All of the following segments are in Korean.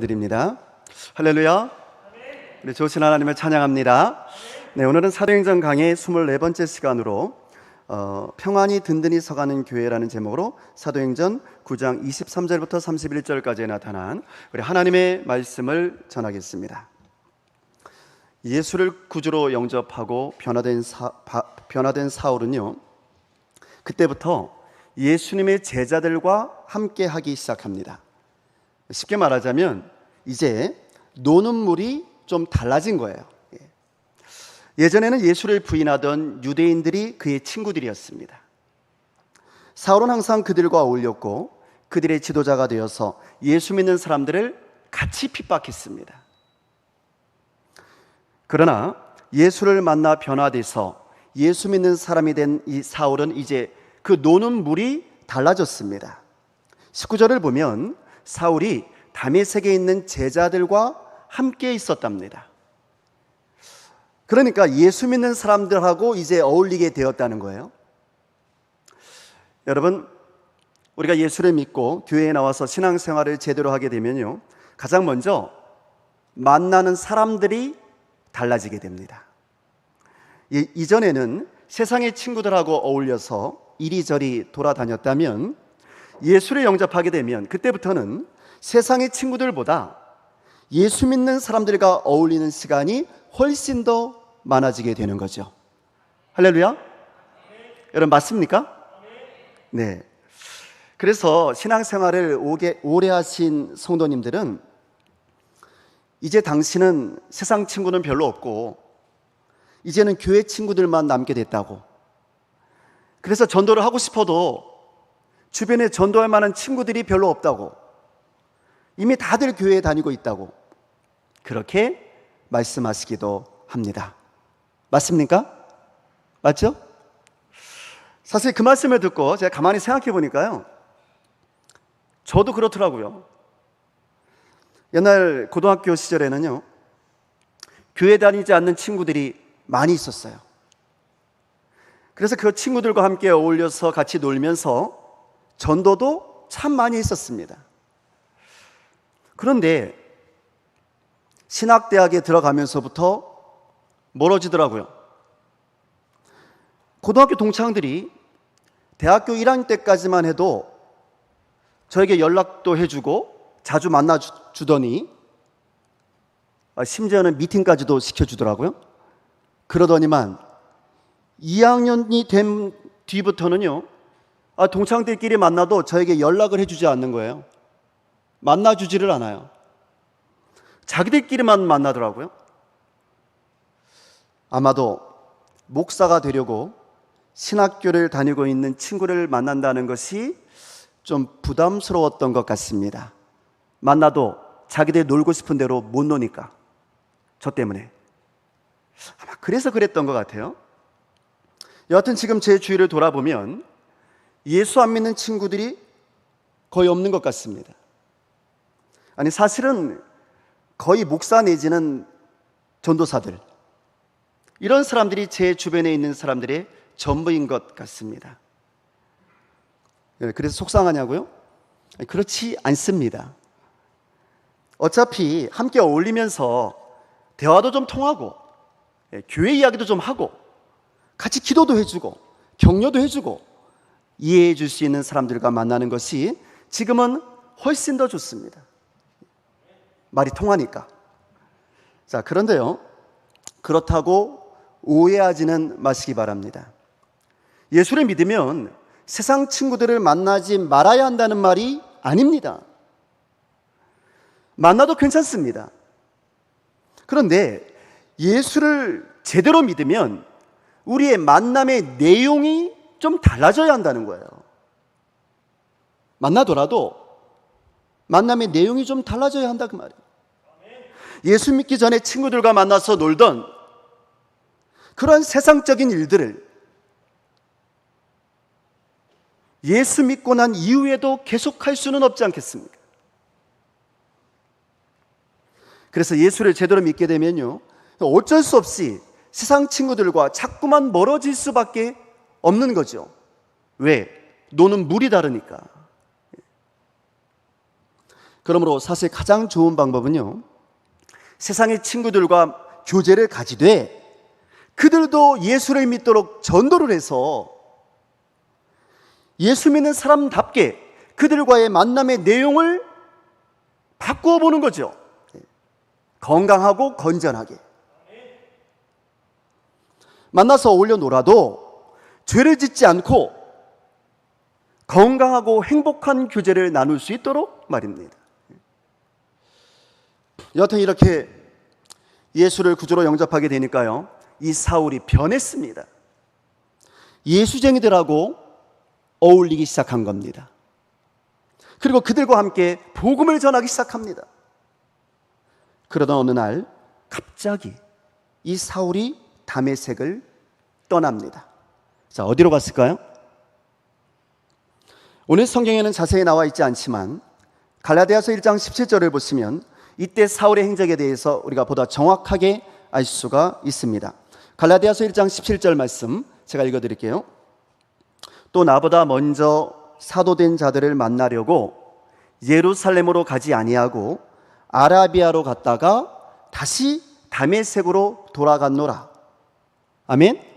드립니다. 할렐루야. 우리 좋으신 하나님을 찬양합니다. 네, 오늘은 사도행전 강의 24번째 시간으로 어, 평안이 든든히 서가는 교회라는 제목으로 사도행전 9장 23절부터 31절까지에 나타난 우리 하나님의 말씀을 전하겠습니다. 예수를 구주로 영접하고 변화된 사, 바, 변화된 사울은요. 그때부터 예수님의 제자들과 함께 하기 시작합니다. 쉽게 말하자면 이제 노는 물이 좀 달라진 거예요. 예. 예전에는 예수를 부인하던 유대인들이 그의 친구들이었습니다. 사울은 항상 그들과 어울렸고 그들의 지도자가 되어서 예수 믿는 사람들을 같이 핍박했습니다. 그러나 예수를 만나 변화돼서 예수 믿는 사람이 된 이 사울은 이제 그 노는 물이 달라졌습니다. 19절을 보면 사울이 다메섹에 있는 제자들과 함께 있었답니다. 그러니까 예수 믿는 사람들하고 이제 어울리게 되었다는 거예요. 여러분, 우리가 예수를 믿고 교회에 나와서 신앙생활을 제대로 하게 되면요. 가장 먼저 만나는 사람들이 달라지게 됩니다. 이전에는 세상의 친구들하고 어울려서 이리저리 돌아다녔다면 예수를 영접하게 되면 그때부터는 세상의 친구들보다 예수 믿는 사람들과 어울리는 시간이 훨씬 더 많아지게 되는 거죠. 할렐루야? 여러분 맞습니까? 네. 그래서 신앙생활을 오래 하신 성도님들은 이제 당신은 세상 친구는 별로 없고 이제는 교회 친구들만 남게 됐다고. 그래서 전도를 하고 싶어도 주변에 전도할 만한 친구들이 별로 없다고. 이미 다들 교회에 다니고 있다고. 그렇게 말씀하시기도 합니다. 맞습니까? 맞죠? 사실 그 말씀을 듣고 제가 가만히 생각해 보니까요. 저도 그렇더라고요. 옛날 고등학교 시절에는요. 교회 다니지 않는 친구들이 많이 있었어요. 그래서 그 친구들과 함께 어울려서 같이 놀면서 전도도 참 많이 했었습니다. 그런데 신학대학에 들어가면서부터 멀어지더라고요. 고등학교 동창들이 대학교 1학년 때까지만 해도 저에게 연락도 해주고 자주 만나주더니 아, 심지어는 미팅까지도 시켜주더라고요. 그러더니만 2학년이 된 뒤부터는요, 아, 동창들끼리 만나도 저에게 연락을 해주지 않는 거예요. 만나주지를 않아요. 자기들끼리만 만나더라고요. 아마도 목사가 되려고 신학교를 다니고 있는 친구를 만난다는 것이 좀 부담스러웠던 것 같습니다. 만나도 자기들 놀고 싶은 대로 못 노니까. 저 때문에. 아마 그래서 그랬던 것 같아요. 여하튼 지금 제 주위를 돌아보면 예수 안 믿는 친구들이 거의 없는 것 같습니다. 아니, 사실은 거의 목사 내지는 전도사들. 이런 사람들이 제 주변에 있는 사람들의 전부인 것 같습니다. 예, 그래서 속상하냐고요? 그렇지 않습니다. 어차피 함께 어울리면서 대화도 좀 통하고, 예, 교회 이야기도 좀 하고, 같이 기도도 해주고, 격려도 해주고, 이해해 줄 수 있는 사람들과 만나는 것이 지금은 훨씬 더 좋습니다. 말이 통하니까. 자, 그런데요. 그렇다고 오해하지는 마시기 바랍니다. 예수를 믿으면 세상 친구들을 만나지 말아야 한다는 말이 아닙니다. 만나도 괜찮습니다. 그런데 예수를 제대로 믿으면 우리의 만남의 내용이 좀 달라져야 한다는 거예요. 만나더라도 만남의 내용이 좀 달라져야 한다 그 말이에요. 예수 믿기 전에 친구들과 만나서 놀던 그런 세상적인 일들을 예수 믿고 난 이후에도 계속할 수는 없지 않겠습니까? 그래서 예수를 제대로 믿게 되면요. 어쩔 수 없이 세상 친구들과 자꾸만 멀어질 수밖에 없는 거죠. 왜? 노는 물이 다르니까. 그러므로 사실 가장 좋은 방법은요. 세상의 친구들과 교제를 가지되 그들도 예수를 믿도록 전도를 해서 예수 믿는 사람답게 그들과의 만남의 내용을 바꾸어 보는 거죠. 건강하고 건전하게. 만나서 어울려 놀아도 죄를 짓지 않고 건강하고 행복한 교제를 나눌 수 있도록 말입니다. 여튼 이렇게 예수를 구주로 영접하게 되니까요. 이 사울이 변했습니다. 예수쟁이들하고 어울리기 시작한 겁니다. 그리고 그들과 함께 복음을 전하기 시작합니다. 그러던 어느 날 갑자기 이 사울이 담의색을 떠납니다. 자, 어디로 갔을까요? 오늘 성경에는 자세히 나와 있지 않지만 갈라디아서 1장 17절을 보시면 이때 사울의 행적에 대해서 우리가 보다 정확하게 알 수가 있습니다. 갈라디아서 1장 17절 말씀 제가 읽어 드릴게요. 또 나보다 먼저 사도된 자들을 만나려고 예루살렘으로 가지 아니하고 아라비아로 갔다가 다시 다메섹으로 돌아갔노라. 아멘.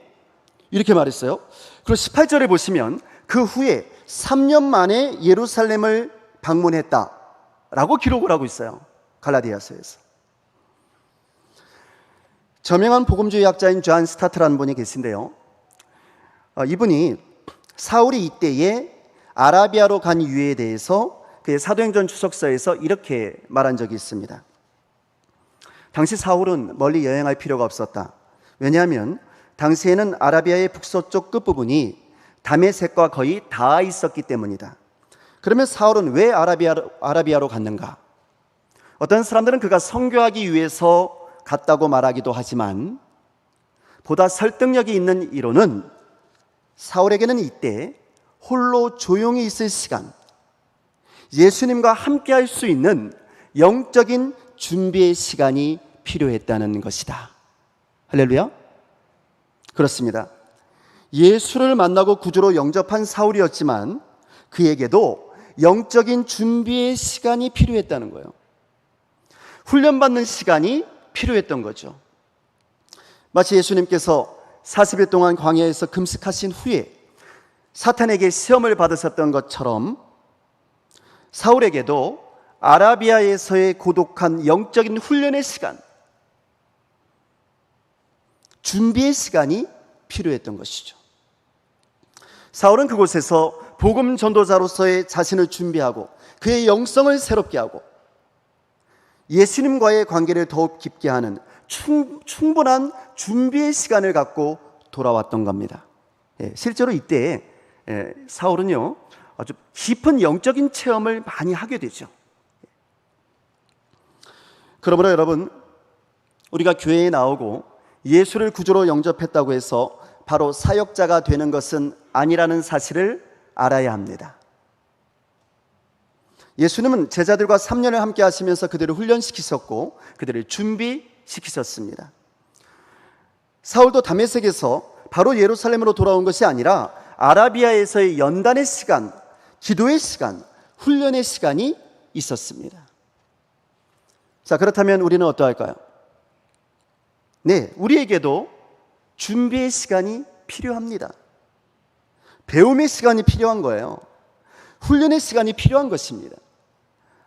이렇게 말했어요. 그리고 18절에 보시면 그 후에 3년 만에 예루살렘을 방문했다 라고 기록을 하고 있어요. 갈라디아서에서. 저명한 복음주의 학자인 존 스타트라는 분이 계신데요. 어, 이분이 사울이 이때에 아라비아로 간 이유에 대해서 그의 사도행전 추석서에서 이렇게 말한 적이 있습니다. 당시 사울은 멀리 여행할 필요가 없었다. 왜냐하면 당시에는 아라비아의 북서쪽 끝부분이 다메섹과 거의 닿아 있었기 때문이다. 그러면 사울은 왜 아라비아로, 아라비아로 갔는가? 어떤 사람들은 그가 성교하기 위해서 갔다고 말하기도 하지만 보다 설득력이 있는 이론은 사울에게는 이때 홀로 조용히 있을 시간, 예수님과 함께 할 수 있는 영적인 준비의 시간이 필요했다는 것이다. 할렐루야. 그렇습니다. 예수를 만나고 구주로 영접한 사울이었지만 그에게도 영적인 준비의 시간이 필요했다는 거예요. 훈련받는 시간이 필요했던 거죠. 마치 예수님께서 40일 동안 광야에서 금식하신 후에 사탄에게 시험을 받으셨던 것처럼 사울에게도 아라비아에서의 고독한 영적인 훈련의 시간, 준비의 시간이 필요했던 것이죠. 사울은 그곳에서 복음 전도자로서의 자신을 준비하고 그의 영성을 새롭게 하고 예수님과의 관계를 더욱 깊게 하는 충, 분한 준비의 시간을 갖고 돌아왔던 겁니다. 예, 실제로 이때 예, 사울은요 아주 깊은 영적인 체험을 많이 하게 되죠. 그러므로 여러분 우리가 교회에 나오고 예수를 구주로 영접했다고 해서 바로 사역자가 되는 것은 아니라는 사실을 알아야 합니다. 예수님은 제자들과 3년을 함께 하시면서 그들을 훈련시키셨고 그들을 준비시키셨습니다. 사울도 다메섹에서 바로 예루살렘으로 돌아온 것이 아니라 아라비아에서의 연단의 시간, 기도의 시간, 훈련의 시간이 있었습니다. 자, 그렇다면 우리는 어떠할까요? 네, 우리에게도 준비의 시간이 필요합니다. 배움의 시간이 필요한 거예요. 훈련의 시간이 필요한 것입니다.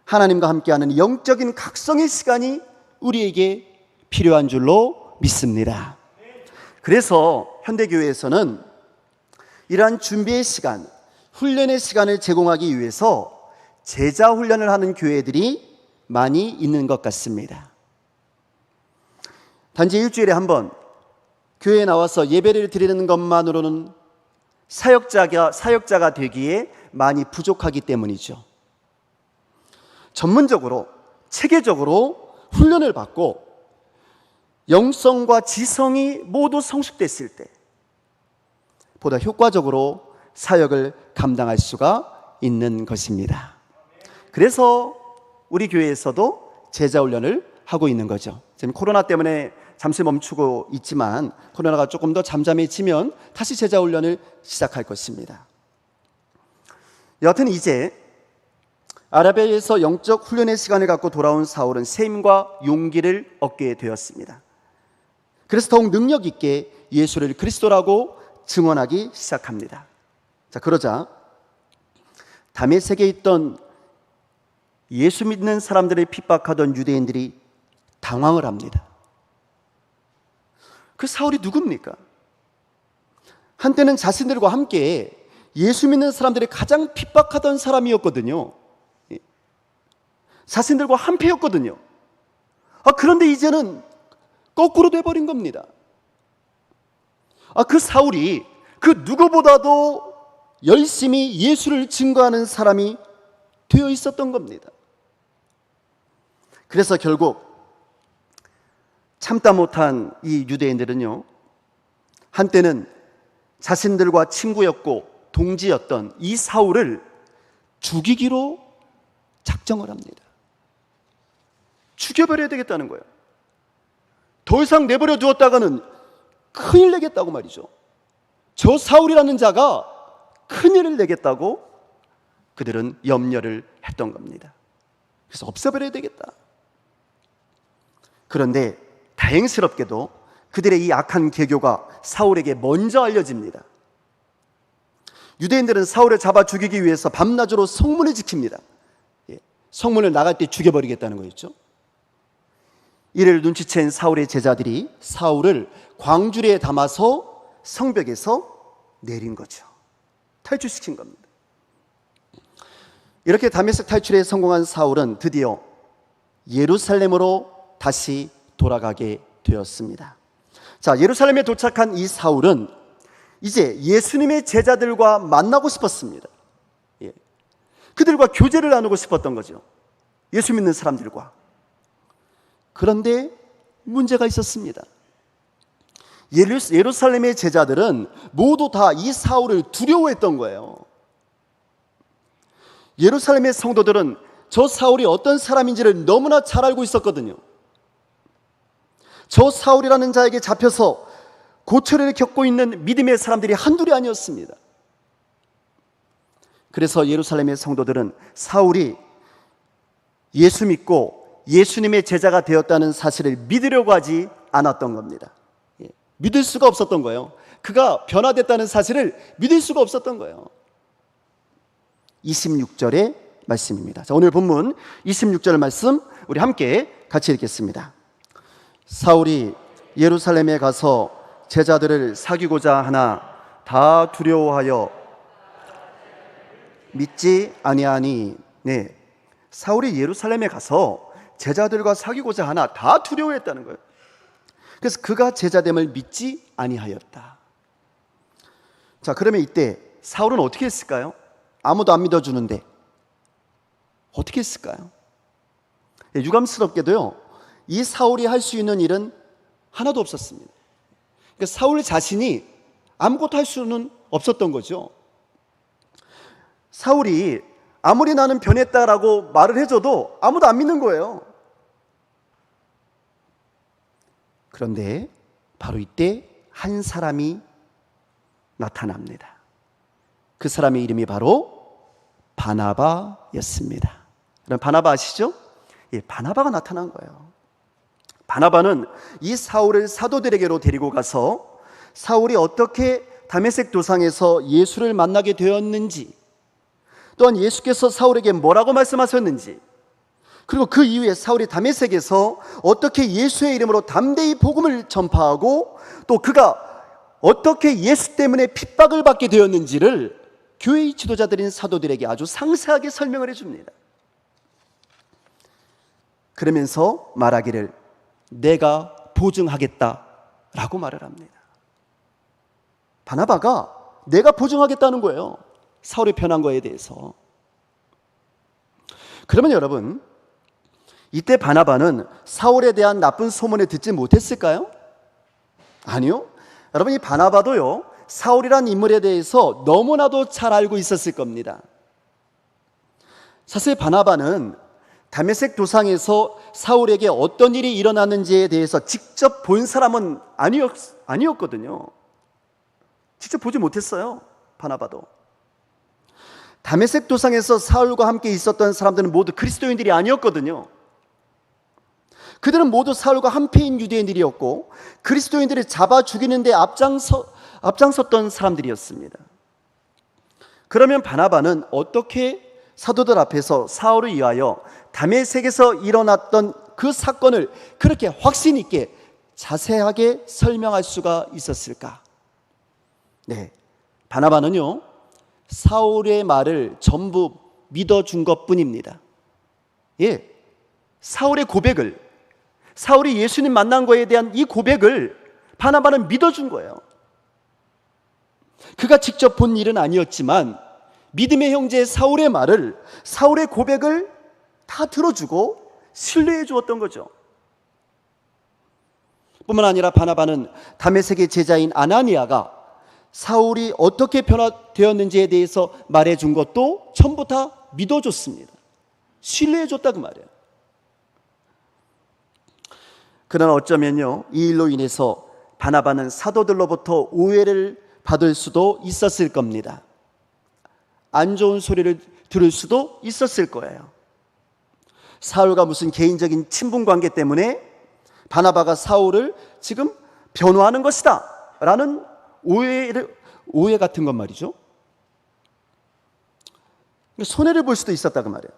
하나님과 함께하는 영적인 각성의 시간이 우리에게 필요한 줄로 믿습니다. 그래서 현대교회에서는 이러한 준비의 시간, 훈련의 시간을 제공하기 위해서 제자 훈련을 하는 교회들이 많이 있는 것 같습니다. 단지 일주일에 한 번 교회에 나와서 예배를 드리는 것만으로는 사역자가, 사역자가 되기에 많이 부족하기 때문이죠. 전문적으로, 체계적으로 훈련을 받고 영성과 지성이 모두 성숙됐을 때 보다 효과적으로 사역을 감당할 수가 있는 것입니다. 그래서 우리 교회에서도 제자 훈련을 하고 있는 거죠. 지금 코로나 때문에 잠시 멈추고 있지만 코로나가 조금 더 잠잠해지면 다시 제자 훈련을 시작할 것입니다. 여하튼 이제 아라비아에서 영적 훈련의 시간을 갖고 돌아온 사울은 셈과 용기를 얻게 되었습니다. 그래서 더욱 능력 있게 예수를 그리스도라고 증언하기 시작합니다. 자, 그러자 다메섹에 있던 예수 믿는 사람들을 핍박하던 유대인들이 당황을 합니다. 그 사울이 누굽니까? 한때는 자신들과 함께 예수 믿는 사람들이 가장 핍박하던 사람이었거든요. 예. 자신들과 한패였거든요. 아, 그런데 이제는 거꾸로 돼버린 겁니다. 아, 그 사울이 그 누구보다도 열심히 예수를 증거하는 사람이 되어 있었던 겁니다. 그래서 결국 참다 못한 이 유대인들은요, 한때는 자신들과 친구였고 동지였던 이 사울을 죽이기로 작정을 합니다. 죽여버려야 되겠다는 거예요. 더 이상 내버려 두었다가는 큰일 내겠다고 말이죠. 저 사울이라는 자가 큰일을 내겠다고 그들은 염려를 했던 겁니다. 그래서 없애버려야 되겠다. 그런데 다행스럽게도 그들의 이 악한 계교가 사울에게 먼저 알려집니다. 유대인들은 사울을 잡아 죽이기 위해서 밤낮으로 성문을 지킵니다. 예, 성문을 나갈 때 죽여버리겠다는 거였죠. 이를 눈치챈 사울의 제자들이 사울을 광주리에 담아서 성벽에서 내린 거죠. 탈출시킨 겁니다. 이렇게 다메섹 탈출에 성공한 사울은 드디어 예루살렘으로 다시 돌아가게 되었습니다. 자, 예루살렘에 도착한 이 사울은 이제 예수님의 제자들과 만나고 싶었습니다. 예. 그들과 교제를 나누고 싶었던 거죠. 예수 믿는 사람들과. 그런데 문제가 있었습니다. 예루살렘의 제자들은 모두 다 이 사울을 두려워했던 거예요. 예루살렘의 성도들은 저 사울이 어떤 사람인지를 너무나 잘 알고 있었거든요. 저 사울이라는 자에게 잡혀서 고초를 겪고 있는 믿음의 사람들이 한둘이 아니었습니다. 그래서 예루살렘의 성도들은 사울이 예수 믿고 예수님의 제자가 되었다는 사실을 믿으려고 하지 않았던 겁니다. 예, 믿을 수가 없었던 거예요. 그가 변화됐다는 사실을 믿을 수가 없었던 거예요. 26절의 말씀입니다. 자, 오늘 본문 26절 말씀 우리 함께 같이 읽겠습니다. 사울이 예루살렘에 가서 제자들을 사귀고자 하나 다 두려워하여 믿지 아니하니 네. 사울이 예루살렘에 가서 제자들과 사귀고자 하나 다 두려워했다는 거예요. 그래서 그가 제자됨을 믿지 아니하였다. 자, 그러면 이때 사울은 어떻게 했을까요? 아무도 안 믿어주는데 어떻게 했을까요? 예, 유감스럽게도요, 이 사울이 할 수 있는 일은 하나도 없었습니다. 그러니까 사울 자신이 아무것도 할 수는 없었던 거죠. 사울이 아무리 나는 변했다라고 말을 해줘도 아무도 안 믿는 거예요. 그런데 바로 이때 한 사람이 나타납니다. 그 사람의 이름이 바로 바나바였습니다. 바나바 아시죠? 예, 바나바가 나타난 거예요. 바나바는 이 사울을 사도들에게로 데리고 가서 사울이 어떻게 다메섹 도상에서 예수를 만나게 되었는지 또한 예수께서 사울에게 뭐라고 말씀하셨는지 그리고 그 이후에 사울이 다메섹에서 어떻게 예수의 이름으로 담대히 복음을 전파하고 또 그가 어떻게 예수 때문에 핍박을 받게 되었는지를 교회의 지도자들인 사도들에게 아주 상세하게 설명을 해줍니다. 그러면서 말하기를 내가 보증하겠다라고 말을 합니다. 바나바가 내가 보증하겠다는 거예요. 사울이 변한 거에 대해서. 그러면 여러분, 이때 바나바는 사울에 대한 나쁜 소문을 듣지 못했을까요? 아니요. 여러분, 이 바나바도요, 사울이란 인물에 대해서 너무나도 잘 알고 있었을 겁니다. 사실 바나바는 다메섹 도상에서 사울에게 어떤 일이 일어났는지에 대해서 직접 본 사람은 아니었, 아니었거든요. 직접 보지 못했어요. 바나바도. 다메섹 도상에서 사울과 함께 있었던 사람들은 모두 그리스도인들이 아니었거든요. 그들은 모두 사울과 한패인 유대인들이었고 그리스도인들을 잡아 죽이는데 앞장서, 앞장섰던 사람들이었습니다. 그러면 바나바는 어떻게 사도들 앞에서 사울을 위하여 다메섹에서 일어났던 그 사건을 그렇게 확신 있게 자세하게 설명할 수가 있었을까? 네. 바나바는요, 사울의 말을 전부 믿어준 것 뿐입니다. 예. 사울의 고백을, 사울이 예수님 만난 거에 대한 이 고백을 바나바는 믿어준 거예요. 그가 직접 본 일은 아니었지만 믿음의 형제 사울의 말을, 사울의 고백을 다 들어주고 신뢰해 주었던 거죠. 뿐만 아니라 바나바는 다메섹의 제자인 아나니아가 사울이 어떻게 변화되었는지에 대해서 말해 준 것도 전부 다 믿어줬습니다. 신뢰해 줬다고 말이에요. 그러나 어쩌면요, 이 일로 인해서 바나바는 사도들로부터 오해를 받을 수도 있었을 겁니다. 안 좋은 소리를 들을 수도 있었을 거예요. 사울과 무슨 개인적인 친분 관계 때문에 바나바가 사울을 지금 변호하는 것이다. 라는 오해를, 오해 같은 것 말이죠. 손해를 볼 수도 있었다고 말이에요.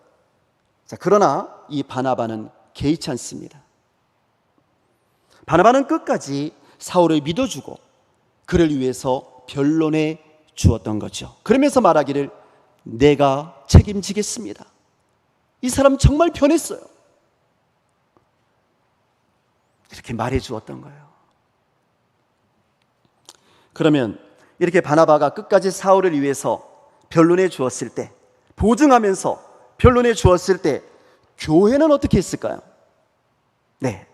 자, 그러나 이 바나바는 개의치 않습니다. 바나바는 끝까지 사울을 믿어주고 그를 위해서 변론해 주었던 거죠. 그러면서 말하기를 내가 책임지겠습니다. 이 사람 정말 변했어요. 이렇게 말해 주었던 거예요. 그러면 이렇게 바나바가 끝까지 사울을 위해서 변론해 주었을 때, 보증하면서 변론해 주었을 때, 교회는 어떻게 했을까요? 네.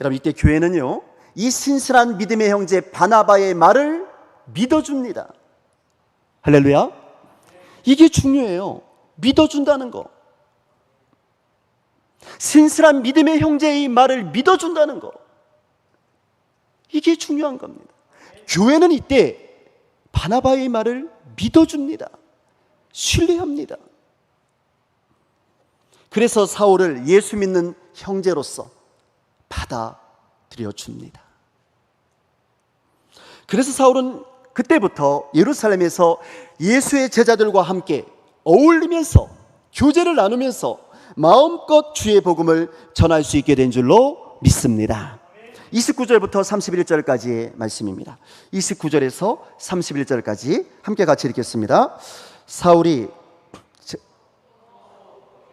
여러분, 이때 교회는요, 이 신실한 믿음의 형제 바나바의 말을 믿어줍니다. 할렐루야. 이게 중요해요. 믿어준다는 거. 신실한 믿음의 형제의 말을 믿어준다는 거. 이게 중요한 겁니다. 교회는 이때 바나바의 말을 믿어줍니다. 신뢰합니다. 그래서 사울을 예수 믿는 형제로서 받아들여 줍니다. 그래서 사울은 그때부터 예루살렘에서 예수의 제자들과 함께 어울리면서 교제를 나누면서 마음껏 주의 복음을 전할 수 있게 된 줄로 믿습니다. 29절부터 31절까지의 말씀입니다. 29절에서 31절까지 함께 같이 읽겠습니다. 사울이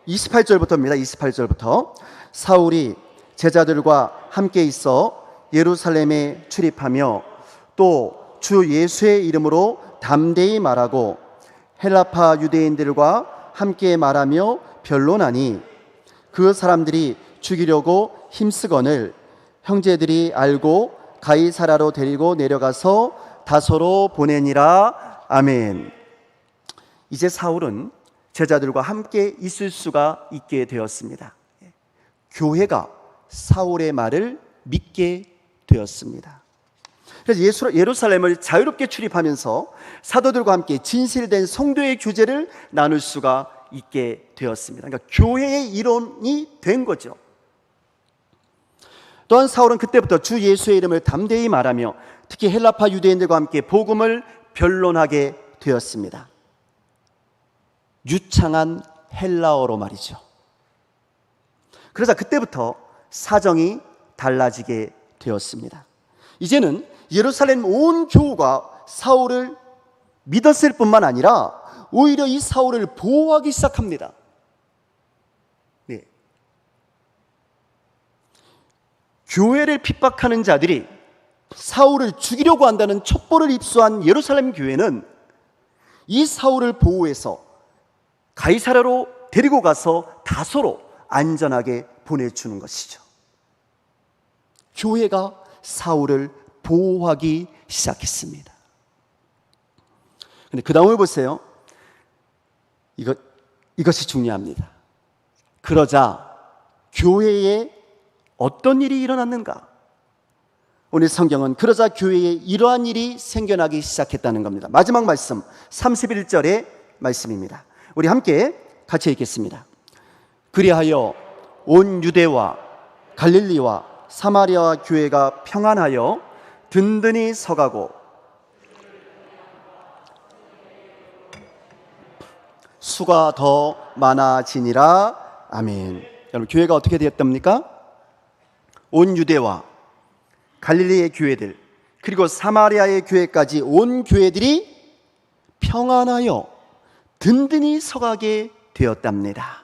28절부터입니다. 28절부터 사울이 제자들과 함께 있어 예루살렘에 출입하며 또 주 예수의 이름으로 담대히 말하고 헬라파 유대인들과 함께 말하며 변론하니 그 사람들이 죽이려고 힘쓰거늘 형제들이 알고 가이사라로 데리고 내려가서 다소로 보내니라 아멘. 이제 사울은 제자들과 함께 있을 수가 있게 되었습니다. 교회가 사울의 말을 믿게 되었습니다. 그래서 예루살렘을 자유롭게 출입하면서 사도들과 함께 진실된 성도의 교제를 나눌 수가 있게 되었습니다. 그러니까 교회의 일원이 된 거죠. 또한 사울은 그때부터 주 예수의 이름을 담대히 말하며 특히 헬라파 유대인들과 함께 복음을 변론하게 되었습니다. 유창한 헬라어로 말이죠. 그러자 그때부터 사정이 달라지게 되었습니다. 이제는 예루살렘 온 교우가 사울을 믿었을 뿐만 아니라 오히려 이 사울을 보호하기 시작합니다. 네. 교회를 핍박하는 자들이 사울을 죽이려고 한다는 첩보를 입수한 예루살렘 교회는 이 사울을 보호해서 가이사라로 데리고 가서 다소로 안전하게 보내주는 것이죠. 교회가 사울을 보호하기 시작했습니다. 근데 그 다음을 보세요. 이것, 이것이 중요합니다. 그러자 교회에 어떤 일이 일어났는가? 오늘 성경은 그러자 교회에 이러한 일이 생겨나기 시작했다는 겁니다. 마지막 말씀 31절의 말씀입니다. 우리 함께 같이 읽겠습니다. 그리하여 온 유대와 갈릴리와 사마리아 교회가 평안하여 든든히 서가고 수가 더 많아지니라. 아멘. 여러분, 교회가 어떻게 되었답니까? 온 유대와 갈릴리의 교회들, 그리고 사마리아의 교회까지 온 교회들이 평안하여 든든히 서가게 되었답니다.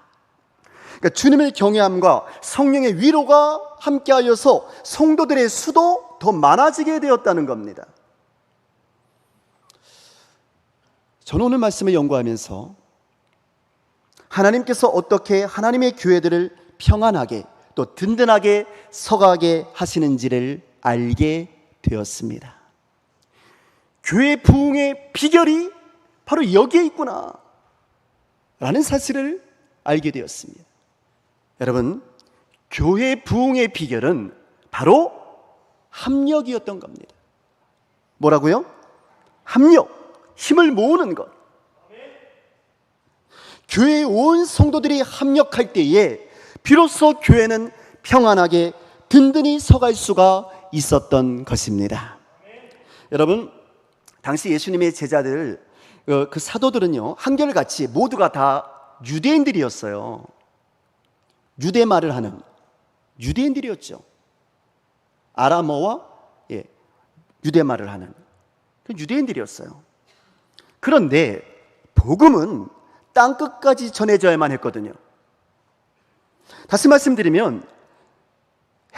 그러니까 주님의 경외함과 성령의 위로가 함께하여서 성도들의 수도 더 많아지게 되었다는 겁니다. 저는 오늘 말씀을 연구하면서 하나님께서 어떻게 하나님의 교회들을 평안하게 또 든든하게 서가게 하시는지를 알게 되었습니다. 교회 부흥의 비결이 바로 여기에 있구나. 라는 사실을 알게 되었습니다. 여러분, 교회 부흥의 비결은 바로 합력이었던 겁니다. 뭐라고요? 합력, 힘을 모으는 것. 교회의 온 성도들이 합력할 때에 비로소 교회는 평안하게 든든히 서갈 수가 있었던 것입니다. 여러분, 당시 예수님의 제자들, 어, 그 사도들은요, 한결같이 모두가 다 유대인들이었어요. 유대 말을 하는 유대인들이었죠. 아람어와 예, 유대 말을 하는 그 유대인들이었어요. 그런데 복음은 땅 끝까지 전해져야만 했거든요. 다시 말씀드리면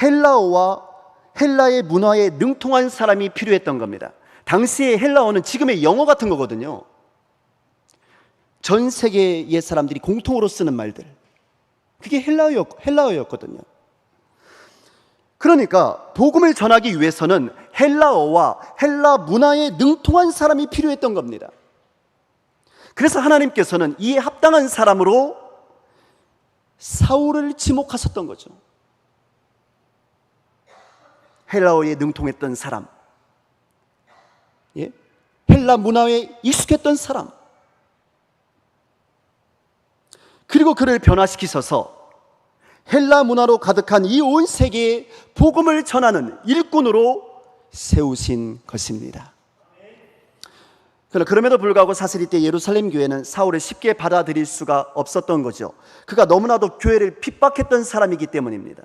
헬라어와 헬라의 문화에 능통한 사람이 필요했던 겁니다. 당시의 헬라어는 지금의 영어 같은 거거든요. 전 세계의 사람들이 공통으로 쓰는 말들. 그게 헬라어였, 헬라어였거든요. 그러니까 복음을 전하기 위해서는 헬라어와 헬라 문화에 능통한 사람이 필요했던 겁니다. 그래서 하나님께서는 이에 합당한 사람으로 사울을 지목하셨던 거죠. 헬라어에 능통했던 사람, 예? 헬라 문화에 익숙했던 사람, 그리고 그를 변화시키셔서 헬라 문화로 가득한 이 온 세계에 복음을 전하는 일꾼으로 세우신 것입니다. 그러나 그럼에도 불구하고 사실 이때 예루살렘 교회는 사울을 쉽게 받아들일 수가 없었던 거죠. 그가 너무나도 교회를 핍박했던 사람이기 때문입니다.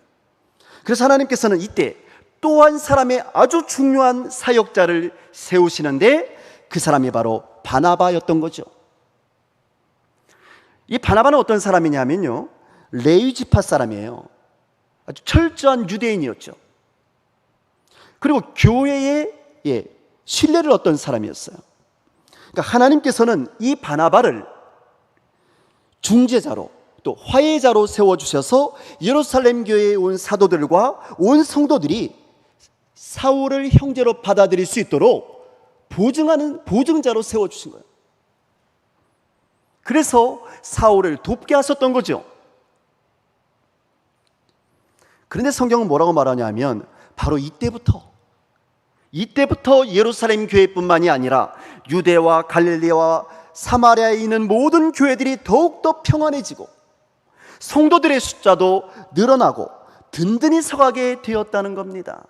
그래서 하나님께서는 이때 또 한 사람의 아주 중요한 사역자를 세우시는데 그 사람이 바로 바나바였던 거죠. 이 바나바는 어떤 사람이냐면요. 레위 지파 사람이에요. 아주 철저한 유대인이었죠. 그리고 교회에 예, 신뢰를 얻던 사람이었어요. 그러니까 하나님께서는 이 바나바를 중재자로 또 화해자로 세워 주셔서 예루살렘 교회에 온 사도들과 온 성도들이 사울을 형제로 받아들일 수 있도록 보증하는 보증자로 세워 주신 거예요. 그래서 사울을 돕게 하셨던 거죠. 그런데 성경은 뭐라고 말하냐면 바로 이때부터 이때부터 예루살렘 교회뿐만이 아니라 유대와 갈릴리와 사마리아에 있는 모든 교회들이 더욱더 평안해지고 성도들의 숫자도 늘어나고 든든히 서가게 되었다는 겁니다.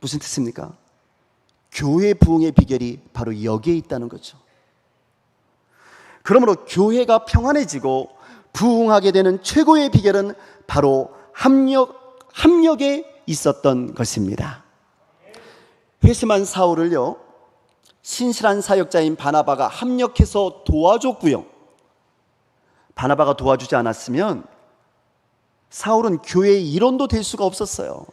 무슨 뜻입니까? 교회 부흥의 비결이 바로 여기에 있다는 거죠. 그러므로 교회가 평안해지고 부흥하게 되는 최고의 비결은 바로 합력, 합력에 있었던 것입니다. 회심한 사울을요, 신실한 사역자인 바나바가 합력해서 도와줬고요. 바나바가 도와주지 않았으면 사울은 교회의 일원도 될 수가 없었어요.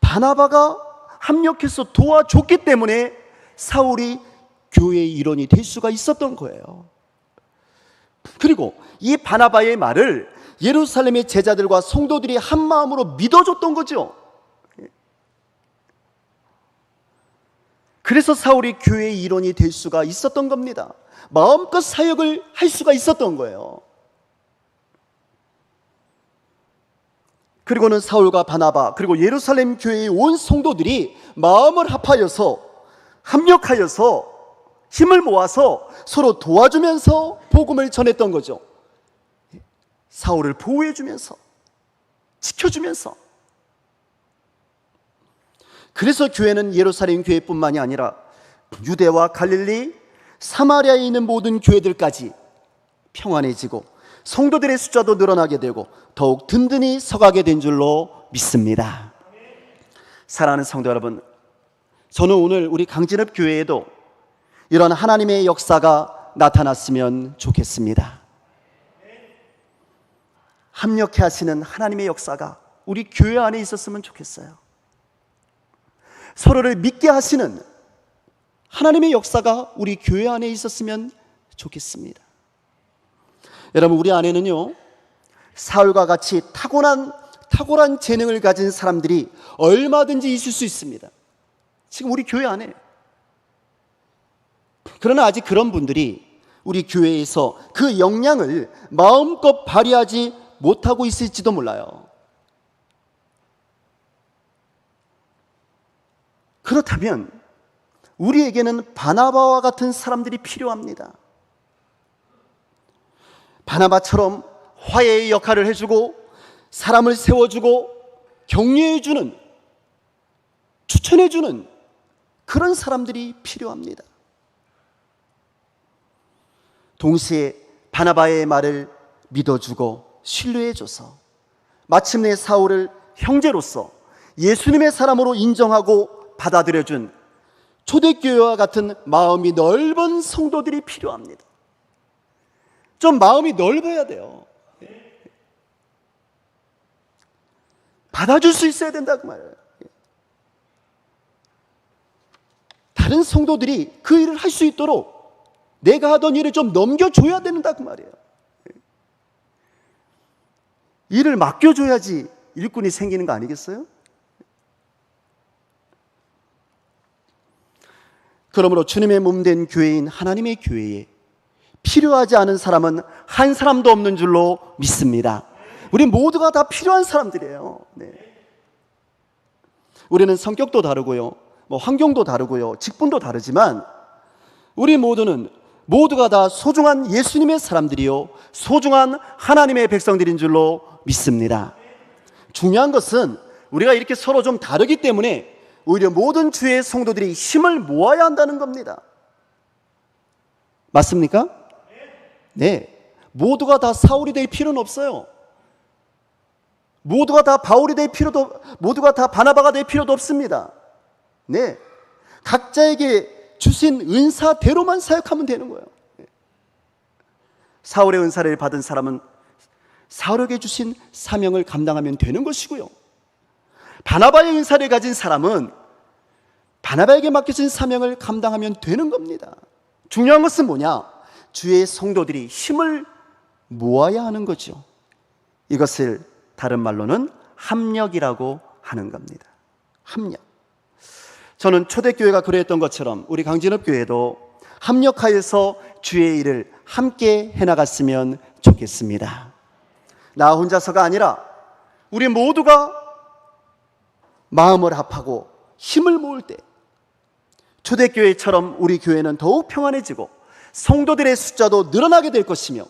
바나바가 합력해서 도와줬기 때문에 사울이 교회의 일원이 될 수가 있었던 거예요. 그리고 이 바나바의 말을 예루살렘의 제자들과 성도들이 한 마음으로 믿어줬던 거죠. 그래서 사울이 교회의 일원이 될 수가 있었던 겁니다. 마음껏 사역을 할 수가 있었던 거예요. 그리고는 사울과 바나바 그리고 예루살렘 교회의 온 성도들이 마음을 합하여서 합력하여서 힘을 모아서 서로 도와주면서 복음을 전했던 거죠. 사울을 보호해주면서, 지켜주면서. 그래서 교회는 예루살렘 교회뿐만이 아니라 유대와 갈릴리, 사마리아에 있는 모든 교회들까지 평안해지고 성도들의 숫자도 늘어나게 되고 더욱 든든히 서가게 된 줄로 믿습니다. 사랑하는 성도 여러분, 저는 오늘 우리 강진읍 교회에도 이런 하나님의 역사가 나타났으면 좋겠습니다. 합력해 하시는 하나님의 역사가 우리 교회 안에 있었으면 좋겠어요. 서로를 믿게 하시는 하나님의 역사가 우리 교회 안에 있었으면 좋겠습니다. 여러분, 우리 안에는요, 사울과 같이 타고난, 탁월한 재능을 가진 사람들이 얼마든지 있을 수 있습니다. 지금 우리 교회 안에. 그러나 아직 그런 분들이 우리 교회에서 그 역량을 마음껏 발휘하지 못하고 있을지도 몰라요. 그렇다면 우리에게는 바나바와 같은 사람들이 필요합니다. 바나바처럼 화해의 역할을 해주고 사람을 세워주고 격려해주는 추천해주는 그런 사람들이 필요합니다. 동시에 바나바의 말을 믿어주고 신뢰해줘서 마침내 사울을 형제로서 예수님의 사람으로 인정하고 받아들여준 초대교회와 같은 마음이 넓은 성도들이 필요합니다. 좀 마음이 넓어야 돼요. 받아줄 수 있어야 된다고 말해요. 다른 성도들이 그 일을 할 수 있도록 내가 하던 일을 좀 넘겨줘야 된다고 말이에요. 일을 맡겨줘야지 일꾼이 생기는 거 아니겠어요? 그러므로 주님의 몸 된 교회인 하나님의 교회에 필요하지 않은 사람은 한 사람도 없는 줄로 믿습니다. 우리 모두가 다 필요한 사람들이에요. 네. 우리는 성격도 다르고요, 뭐 환경도 다르고요, 직분도 다르지만 우리 모두는 모두가 다 소중한 예수님의 사람들이요, 소중한 하나님의 백성들인 줄로 믿습니다. 중요한 것은 우리가 이렇게 서로 좀 다르기 때문에 오히려 모든 주의 성도들이 힘을 모아야 한다는 겁니다. 맞습니까? 네. 모두가 다 사울이 될 필요는 없어요. 모두가 다 바울이 될 필요도, 모두가 다 바나바가 될 필요도 없습니다. 네. 각자에게 주신 은사대로만 사역하면 되는 거예요. 네. 사울의 은사를 받은 사람은 사울에게 주신 사명을 감당하면 되는 것이고요. 바나바의 은사를 가진 사람은 바나바에게 맡겨진 사명을 감당하면 되는 겁니다. 중요한 것은 뭐냐? 주의 성도들이 힘을 모아야 하는 거죠. 이것을 다른 말로는 합력이라고 하는 겁니다. 합력. 저는 초대교회가 그랬던 것처럼 우리 강진업 교회도 합력하여서 주의 일을 함께 해나갔으면 좋겠습니다. 나 혼자서가 아니라 우리 모두가 마음을 합하고 힘을 모을 때 초대교회처럼 우리 교회는 더욱 평안해지고 성도들의 숫자도 늘어나게 될 것이며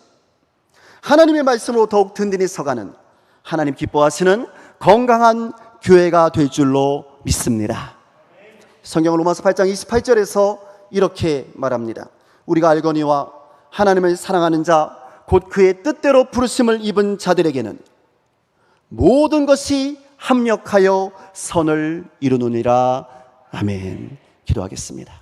하나님의 말씀으로 더욱 든든히 서가는 하나님 기뻐하시는 건강한 교회가 될 줄로 믿습니다. 성경 로마서 8장 28절에서 이렇게 말합니다. 우리가 알거니와 하나님을 사랑하는 자, 곧 그의 뜻대로 부르심을 입은 자들에게는 모든 것이 합력하여 선을 이루느니라. 아멘. 기도하겠습니다.